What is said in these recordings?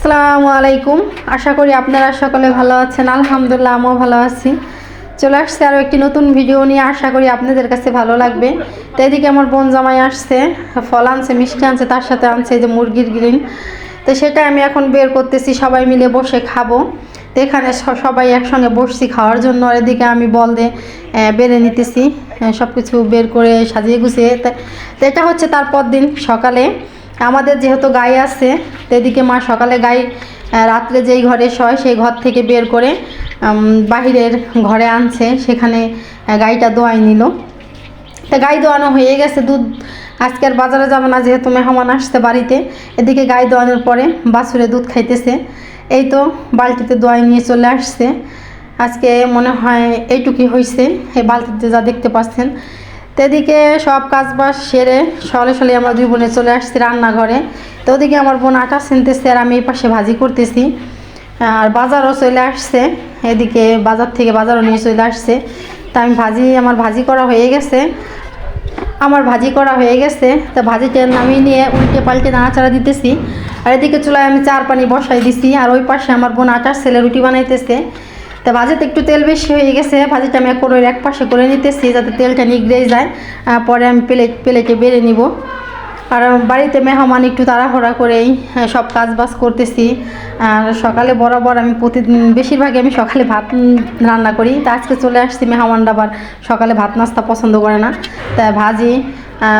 আসসালামু আলাইকুম। আশা করি আপনারা সকলে ভালো আছেন। আলহামদুলিল্লাহ, আমিও ভালো আছি। চলে আসছে আরও একটি নতুন ভিডিও নিয়ে। আশা করি আপনাদের কাছে ভালো লাগবে। তো এদিকে আমার বোন জামাই আসছে, ফল আনছে, মিষ্টি আনছে, তার সাথে আনছে যে মুরগির গ্রিন তো সেটা আমি এখন বের করতেছি, সবাই মিলে বসে খাব। তো এখানে সবাই একসঙ্গে বসছি খাওয়ার জন্য। এদিকে আমি বল দিয়ে বেড়ে নিতেছি। সব কিছু বের করে সাজিয়ে গুছিয়ে। তো এটা হচ্ছে তারপর দিন সকালে। আমাদের যেহেতু গাই আছে এদিকে মা সকালে গাই রাত্রে যেই ঘরে শয়, সেই ঘর থেকে বের করে বাহিরের ঘরে আনছে, সেখানে গাইটা দোয়াই নিল। তা গাই দোয়ানো হয়ে গেছে, দুধ আজকে আর বাজারে যাবে না, যেহেতু মেহমান আসছে বাড়িতে, এদিকে গাই দোয়ানোর পরে বাছুরে দুধ খাইতেছে। এই তো বালতিতে দোয়াই নিয়ে চলে আসছে। আজকে মনে হয় এইটুকুই হয়েছে এই বালতিতে যা দেখতে পাচ্ছেন। তো এদিকে সব কাজ বাজ সেরে সলে সলে আমরা দুই বোনে চলে আসছি রান্নাঘরে। তো ওদিকে আমার বোন আটা ছিনতেছে আর আমি এই পাশে ভাজি করতেছি। আর বাজারও চলে আসছে। এদিকে বাজার থেকে বাজারও নিয়ে চলে আসছে। তা আমি ভাজি, আমার ভাজি করা হয়ে গেছে। আমার ভাজি করা হয়ে গেছে। তা ভাজিটা নামিয়ে নিয়ে উল্টে পাল্টে নাড়াচাড়া দিতেছি। আর এদিকে চুলায় আমি চার পানি বসাই দিছি। আর ওই পাশে আমার বোন আটার ছেলে রুটি বানাইতেছে। তা ভাজিতে একটু তেল বেশি হয়ে গেছে। ভাজিটা আমি করে এক পাশে করে নিতেছি যাতে তেলটা নিগড়ে যায়। পরে আমি প্লেট প্লেটে বেড়ে নিব। আর বাড়িতে মেহমান একটু তাড়াহুড়া করেই সব কাজ বাজ করতেছি। আর সকালে বরাবর আমি প্রতিদিন বেশিরভাগই আমি সকালে ভাত রান্না করি। তা আজকে চলে আসছি মেহমানরা আবার সকালে ভাত নাস্তা পছন্দ করে না। তাই ভাজি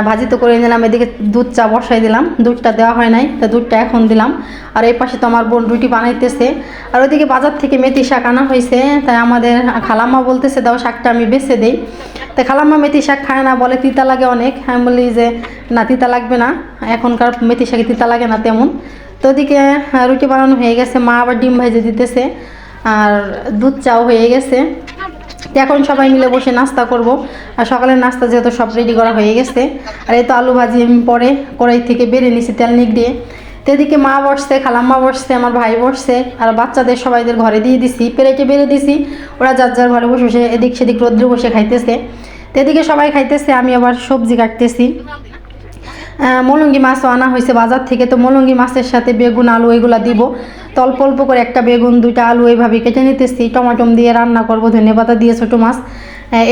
ভাজি তো করে নিলাম, এদিকে দুধ চা বসাই দিলাম। দুধটা দেওয়া হয় নাই, তা দুধটা এখন দিলাম। আর এই পাশে তো আমার বোন রুটি বানাইতেছে। আর ওইদিকে বাজার থেকে মেথি শাক আনা হয়েছে, তাই আমাদের খালাম্মা বলতেছে, দাও শাকটা আমি বেছে দেই। তাই খালাম্মা মেথি শাক খায় না, বলে তিতা লাগে অনেক। আমি বলি যে, না, তিতা লাগবে না। এখনকার মেথি শাকে তিতা লাগে না তেমন। তো ওদিকে রুটি বানানো হয়ে গেছে, মা আবার ডিম ভেজে দিতেছে। আর দুধ চাও হয়ে গেছে। তো এখন সবাই মিলে বসে নাস্তা করব। আর সকালের নাস্তা যেহেতু সব রেডি করা হয়ে গেছে, আর এই তো আলু ভাজি আমি পরে কড়াই থেকে বেড়ে নিছি তেল নিক দিয়ে। তো এদিকে মা বসছে, খালাম্মা বসছে, আমার ভাই বসছে, আর বাচ্চাদের সবাইদের ঘরে দিয়ে দিছি, প্লেটে বেড়ে দিছি। ওরা যার যার ঘরে বসে বসে, এদিক সেদিক রোদ্রে বসে খাইতেছে। তো এদিকে সবাই খাইতেছে, আমি আবার সবজি কাটতেছি। মলঙ্গি মাছও আনা হয়েছে বাজার থেকে। তো মলঙ্গি মাছের সাথে বেগুন, আলু এগুলো দিব। অল্প অল্প করে একটা বেগুন, দুইটা আলু এইভাবে কেটে নিতেছি। টমাটম দিয়ে রান্না করব, ধনে পাতা দিয়ে ছোটো মাছ।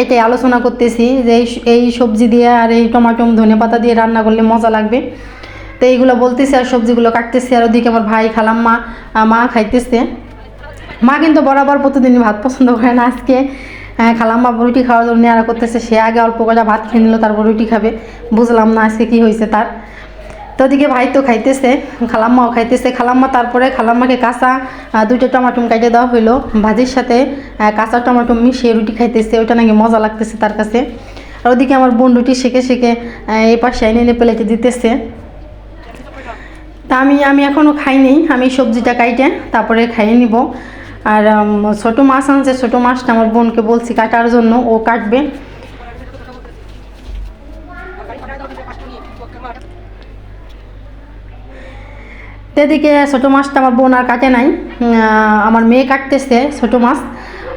এটাই আলোচনা করতেছি যে এই সবজি দিয়ে আর এই টমাটম ধনে পাতা দিয়ে রান্না করলে মজা লাগবে। তো এইগুলো বলতেছি আর সবজিগুলো কাটতেছি। আর ওদিকে আমার ভাই খালাম মা মা খাইতেছে। মা কিন্তু বরাবর প্রতিদিনই ভাত পছন্দ করে না আজকে। খালাম্মা রুটি খাওয়ার জন্য নেওয়া করতেছে। সে আগে অল্প কটা ভাত খেয়ে নিল, তারপর রুটি খাবে। বুঝলাম না আজকে কী হয়েছে তার। তো ওদিকে ভাই তো খাইতেছে খালাম্মাও খাইতেছে। খালাম্মা তারপরে খালাম্মাকে কাঁচা দুইটা টমাটম কাটে দেওয়া হইল। ভাজির সাথে কাঁচা টমাটম মিশিয়ে রুটি খাইতেছে। ওইটা নাকি মজা লাগতেছে তার কাছে। আর ওদিকে আমার বোন রুটি শিখে শিখে এই পাশে এনে এনে প্লেটে দিতেছে। তা আমি আমি এখনও খাইনি। আমি সবজিটা কাইটে, তারপরে খাইয়ে নিব। আর ছোটো মাছ আনছে, ছোটো মাছটা আমার বোনকে বলছি কাটার জন্য, ও কাটবে। তো এদিকে ছোটো মাছটা আমার বোন আর কাটে নাই। আমার মেয়ে কাটতেছে ছোটো মাছ।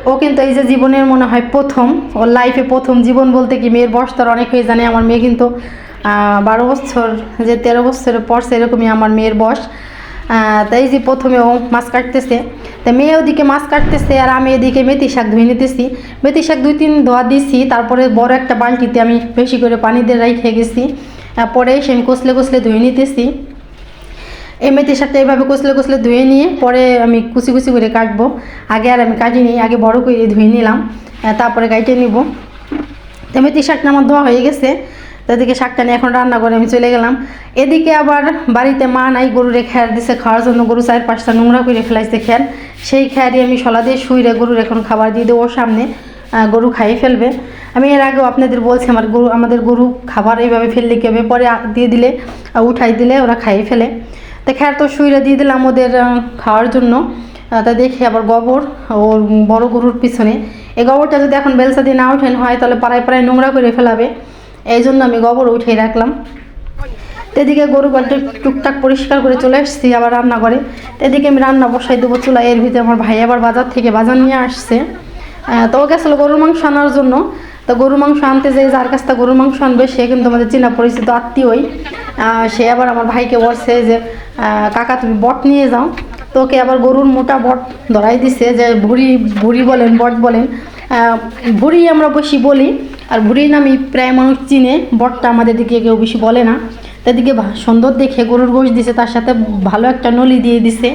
ও কিন্তু এই যে জীবনের মনে হয় প্রথম, ওর লাইফে প্রথম জীবন বলতে কি মেয়ের বয়স তো আর অনেক হয়ে জানে, আমার মেয়ে কিন্তু বারো বছর, যে তেরো বছরের পর সেরকমই আমার মেয়ের বয়স। তাই যে প্রথমে ও মাছ কাটতেছে। তা মেয়ে ওদিকে মাছ কাটতেছে আর আমি এদিকে মেথি শাক ধুয়ে নিতেছি। মেথি শাক দুই তিন ধোয়া দিছি, তারপরে বড় একটা বালতিতে আমি বেশি করে পানি দিয়ে রেখে গেছি। পরে এসে আমি কষলে কষলে ধুয়ে নিতেছি। এই মেথি শাকটা এইভাবে কষলে কষলে ধুয়ে নিয়ে পরে আমি কুচি কুচি করে কাটবো। আগে আর আমি কাটিনি, আগে বড় করে ধুয়ে নিলাম। তারপরে কাইটে নিব। তো মেথি শাকটা আমার ধোয়া হয়ে গেছে। তো এদিকে শাকটা নিয়ে এখন রান্না করে আমি চলে গেলাম। এদিকে আবার বাড়িতে মা নাই, গরুরে খ্যার দিছে খাওয়ার জন্য। গরু চার পাঁচটা নোংরা করে ফেলাইছে খ্যার। সেই খ্যারই আমি সলা দিয়ে শুইরে গরুর এখন খাবার দিয়ে দেবো ওর সামনে গরু খাইয়ে ফেলবে। আমি এর আগেও আপনাদের বলছি, আমার গরু, আমাদের গরু খাবার এইভাবে ফেললে কী হবে? পরে দিয়ে দিলে উঠাই দিলে ওরা খাইয়ে ফেলে। তো খ্যার তো শুইরে দিয়ে দিলাম ওদের খাওয়ার জন্য। তা দেখি আবার গোবর, ওর বড় গরুর পিছনে। এই গোবরটা যদি এখন বেলসা দিয়ে না উঠেন হয়, তাহলে পাড়ায় পাড়ায় নোংরা করে ফেলাবে। এই জন্য আমি গোবর উঠিয়ে রাখলাম। এদিকে গরু বাড়িটা টুকটাক পরিষ্কার করে চলে এসেছি আবার রান্না করে এদিকে আমি রান্না বসাই দেবো চুলা এর ভিতরে আমার ভাই আবার বাজার থেকে বাজার নিয়ে আসছে। তো ও গেছিল গরুর মাংস আনার জন্য। তো গরু মাংস আনতে যাই যার কাছ থেকে গরুর মাংস আনবে, সে কিন্তু আমাদের চেনা পরিচিত আত্মীয়ই। সে আবার আমার ভাইকে বলছে যে কাকা তুমি বট নিয়ে যাও। তো ওকে আবার গরুর মোটা বট ধরাই দিছে যে, ভুড়ি ভুড়ি বলেন, বট বলেন। ভুড়ি আমরা বেশি বলি। আর ভুড়ি নামই প্রায় মানুষ চিনে বটটা আমাদের দিকে কেউ বেশি বলে না। তাদেরকে সুন্দর দেখে গরুর গোশ দিছে, তার সাথে ভালো একটা নলি দিয়ে দিছে।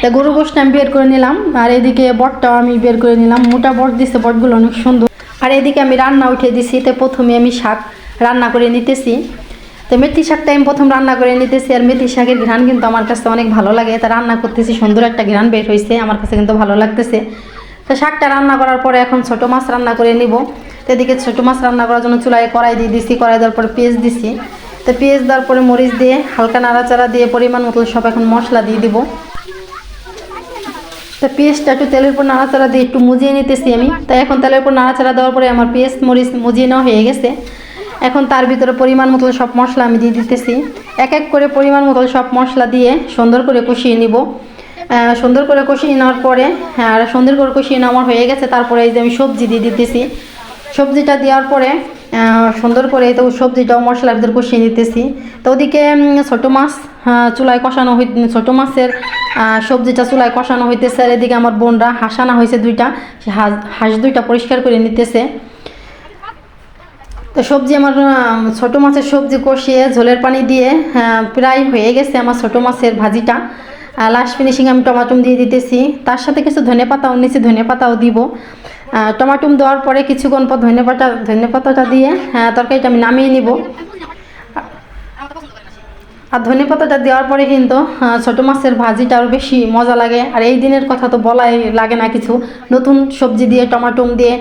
তা গরুর গোশটা আমি বের করে নিলাম, আর এদিকে বটটাও আমি বের করে নিলাম। মোটা বট দিছে বটগুলো অনেক সুন্দর। আর এদিকে আমি রান্না উঠে দিছি তো প্রথমে আমি শাক রান্না করে নিতেছি। তো মেথি শাকটা আমি প্রথম রান্না করে নিতেছি, আর মেথি শাকের ঘ্রাণ কিন্তু আমার কাছে অনেক ভালো লাগে। তা রান্না করতেছি, সুন্দর একটা ঘ্রাণ বের হয়েছে আমার কাছে কিন্তু ভালো লাগতেছে। তো শাকটা রান্না করার পরে এখন ছোটো মাছ রান্না করে নিব। এদিকে ছোটো মাছ রান্না করার জন্য চুলায় কড়াই দিয়ে দিছি কড়াই দেওয়ার পরে পেঁয়াজ দিছি। তো পেঁয়াজ দেওয়ার পরে মরিচ দিয়ে হালকা নাড়াচাড়া দিয়ে পরিমাণ মতো সব এখন মশলা দিয়ে দিব। তো পেঁয়াজটা একটু তেলের উপর নাড়াচাড়া দিয়ে একটু মুজিয়ে নিতেছি আমি। তাই এখন তেলের উপর নাড়াচাড়া দেওয়ার পরে আমার পেঁয়াজ মরিচ মুজিয়ে নেওয়া হয়ে গেছে। এখন তার ভিতরে পরিমাণ মতো সব মশলা আমি দিয়ে দিতেছি। এক এক করে পরিমাণ মতো সব মশলা দিয়ে সুন্দর করে কষিয়ে নিব। সুন্দর করে কষিয়ে নেওয়ার পরে হ্যাঁ, আর সুন্দর করে কষিয়ে নেওয়া হয়ে গেছে। তারপরে এই যে আমি সবজি দিয়ে দিতেছি। সবজিটা দেওয়ার পরে সুন্দর করে তো সবজিটাও মশলার ভিতরে কষিয়ে নিতেছি। তো ওদিকে ছোটো মাছ চুলায় কষানো হই, ছোটো মাছের সবজিটা চুলায় কষানো হইতেছে। আর এদিকে আমার বোনরা হাসানা হয়েছে দুইটা হাঁস হাঁস দুইটা পরিষ্কার করে নিতেছে। তো সবজি আমার ছোটো মাছের সবজি কষিয়ে ঝোলের পানি দিয়ে প্রায় হয়ে গেছে আমার ছোটো মাছের ভাজিটা। লাস্ট ফিনিশিং আমি টমাটম দিয়ে দিতেছি। তার সাথে কিছু ধনে পাতাও নিচে ধনে পাতাও দিব। টমাটম দেওয়ার পরে কিছুক্ষণ পর ধনে পাতা ধনে পাতাটা দিয়ে আহ, তরকারিটা আমি নামিয়ে নিব। আর ধনে পাতাটা দেওয়ার পরে কিন্তু ছোটো মাছের ভাজিটা আরও বেশি মজা লাগে। আর এই দিনের কথা তো বলাই লাগে না কিছু। নতুন সবজি দিয়ে টমাটম দিয়ে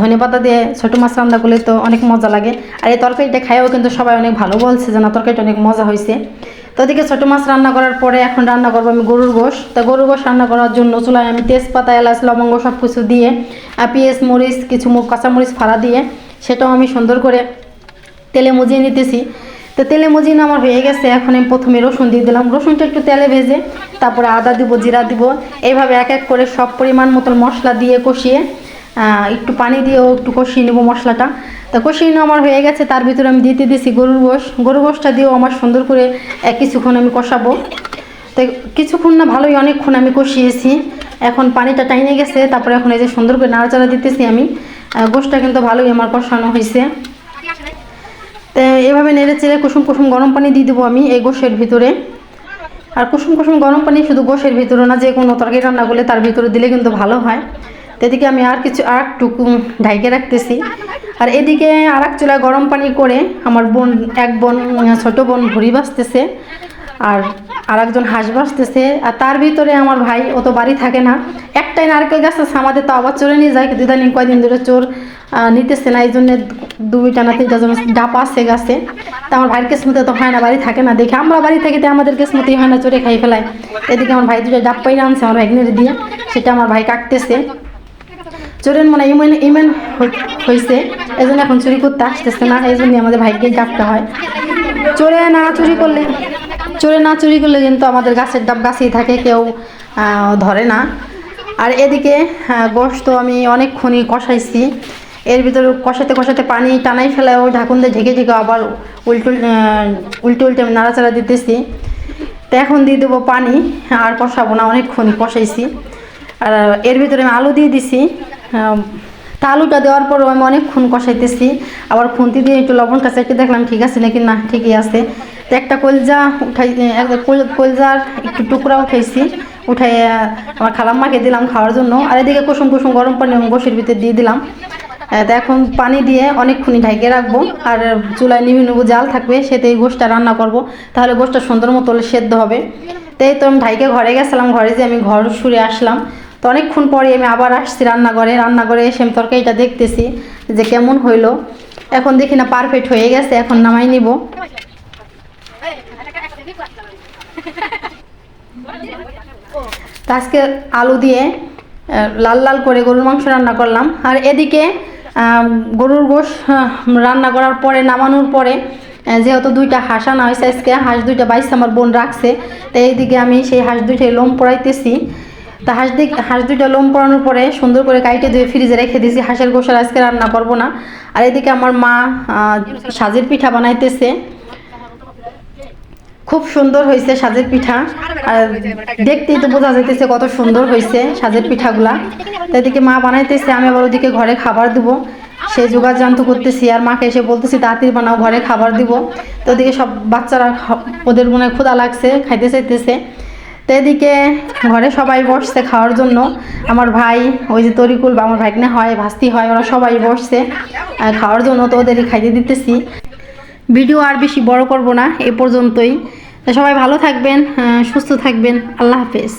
ধনে পাতা দিয়ে ছোটো মাছ রান্না করলে তো অনেক মজা লাগে। আর এই তরকারিটা খাইও কিন্তু সবাই অনেক ভালো বলছে যে না তরকারিটা অনেক মজা হয়েছে তো ছোটো মাছ রান্না করার পরে এখন রান্না করব আমি গরুর গোশ। তা গরুর গোশ রান্না করার জন্য চুলায় আমি তেজপাতা, এলাচ, লবঙ্গ সব কিছু দিয়ে আর পেঁয়াজ, মরিচ, কিছু কাঁচামরিচ ফাড়া দিয়ে সেটাও আমি সুন্দর করে তেলে মুজিয়ে নিতেছি। তো তেলে মুজিয়ে আমার হয়ে গেছে, এখন আমি প্রথমে রসুন দিয়ে দিলাম। রসুনটা একটু তেলে ভেজে তারপরে আদা দিব, জিরা দিব। এইভাবে এক এক করে সব পরিমাণ মতন মশলা দিয়ে কষিয়ে একটু পানি দিয়েও একটু কষিয়ে নেব মশলাটা। তো কষিয়ে আমার হয়ে গেছে তার ভিতরে আমি দিতে দিছি গরুর গোশ। গরুর গোশটা দিয়েও আমার সুন্দর করে আহ, কিছুক্ষণ আমি কষাবো। তাই কিছুক্ষণ না ভালোই অনেকক্ষণ আমি কষিয়েছি। এখন পানিটা টাইনে গেছে তারপরে এখন এই যে সুন্দর করে নাড়াচাড়া দিতেছি আমি। গোশটা কিন্তু ভালোই আমার কষানো হয়েছে। এভাবে নেড়ে চেড়ে কুসুম কুসুম গরম পানি দিয়ে দেবো আমি এই গোশের ভিতরে। আর কুসুম কুসুম গরম পানি শুধু গোশের ভিতরে না যে কোনো তরকারি রান্না করলে তার ভিতরে দিলে কিন্তু ভালো হয়। এদিকে আমি আর কিছু, আর টুকু ঢাইকে রাখতেছি। আর এদিকে আর এক চুলায় গরম পানি করে আমার বোন, এক বোন ছোট বোন ভুড়ি বাঁচতেছে আর আর একজন হাঁস বাঁচতেছে আর তার ভিতরে আমার ভাই, ও তো বাড়ি থাকে না। একটাই নারকেল গাছ আছে, আমাদের তো আবার চোরে নিয়ে যায়, কিন্তু ইদানিং কয়দিন ধরে চোর নিতেছে না এই জন্য দুইটা না তিনটা জন ডাপ আছে গাছে। তা আমার ভাইয়ের কেসমতে তো হয় না, বাড়ি থাকে না। দেখে আমরা বাড়ি থেকে তো আমাদের কেসমতেই হয় না চোরে খাই ফেলায়। এদিকে আমার ভাই দুটো ডাব পাই আনছে, আমার ভাগ্নের দিয়ে। সেটা আমার ভাই কাটতেছে। চোরের মনে ইমেন ইমেন হয়েছে এই জন্য এখন চুরি করতে আসতেছে না এই জন্য আমাদের ভাইকে ডাবটা হয়। চোরে না চুরি করলে চোরে না চুরি করলে কিন্তু আমাদের গাছের ডাব গাছেই থাকে কেউ ধরে না। আর এদিকে আহ, গোশত আমি অনেকক্ষণই কষাইছি। এর ভিতরে কষাতে কষাতে পানি টানাই ফেলাও ঢাকুন দিয়ে ঢেকে ঢেকে আবার উল্টো উল্টে উল্টে আমি নাড়াচাড়া দিতেছি। তো এখন দিয়ে দেবো পানি আর কষাবো না অনেকক্ষণই কষাইছি। আর এর ভিতরে আমি আলু দিয়ে দিছি। তা আলুটা দেওয়ার পরও আমি অনেকক্ষণ কষাইতেছি। আবার খুন্তি দিয়ে একটু লবণটা চেটে দেখলাম ঠিক আছে নাকি? না, ঠিকই আছে। তো একটা কলজা উঠাই একটা কলজার একটু টুকরা উঠাইছি। উঠাই আমার খালাম্মাকে দিলাম খাওয়ার জন্য। আর এদিকে কুসুম কুসুম গরম পানি গোসের ভিতরে দিয়ে দিলাম। তো এখন পানি দিয়ে অনেকক্ষণই ঢাইকে রাখব। আর চুলায় নিবি নেব জাল থাকবে, সেতে এই গোষ্ঠটা রান্না করব। তাহলে গোষ্ঠটা সুন্দর মতো সেদ্ধ হবে। তো এই তো আমি ঢাইকে ঘরে গেছিলাম, ঘরে যে আমি ঘর সুরে আসলাম। তো অনেকক্ষণ পরে আমি আবার আসছি রান্নাঘরে। রান্নাঘরে এসে আমি তরকারিটা দেখতেছি যে কেমন হইল। এখন দেখি না পারফেক্ট হয়ে গেছে, এখন নামাই নিব। আজকে আলু দিয়ে লাল লাল করে গরুর মাংস রান্না করলাম। আর এদিকে গরুর গোশ রান্না করার পরে, নামানোর পরে যেহেতু দুইটা হাঁস আনা হয়েছে আজকে, হাঁস দুইটা বাইসে আমার বোন রাখছে। তো এইদিকে আমি সেই হাঁস দুইটাই লোম পড়াইতেছি। তা হাঁস দিক হাঁস দুইটা লোম পড়ানোর পরে সুন্দর করে কাইটে ধুয়ে ফ্রিজে রেখে দিয়েছি। হাঁসের গোসার আজকে রান্না করব না। আর এদিকে আমার মা সাজের পিঠা বানাইতেছে। খুব সুন্দর হয়েছে সাজের পিঠা। আর দেখতেই তো বোঝা যাইতেছে কত সুন্দর হয়েছে সাজের পিঠাগুলা। এদিকে মা বানাইতেছে, আমি আবার ওদিকে ঘরে খাবার দেবো। সেই যোগার যন্ত্র করতেছি, আর মাকে এসে বলতেছি, তাড়াতাড়ি বানাও, ঘরে খাবার দিব। তো ওদিকে সব বাচ্চারা ওদের মনে ক্ষুধা লাগছে, খাইতে চাইতেছে। তো এদিকে ঘরে সবাই বসছে খাওয়ার জন্য। আমার ভাই, ওই যে তরিকুল বা আমার ভাইকনে হয়, ভাস্তি হয়, ওরা সবাই বসছে খাওয়ার জন্য তো ওদেরই খাইতে দিতেছি। ভিডিও আর বেশি বড় করব না, এ পর্যন্তই। সবাই ভালো থাকবেন সুস্থ থাকবেন, আল্লাহ হাফেজ।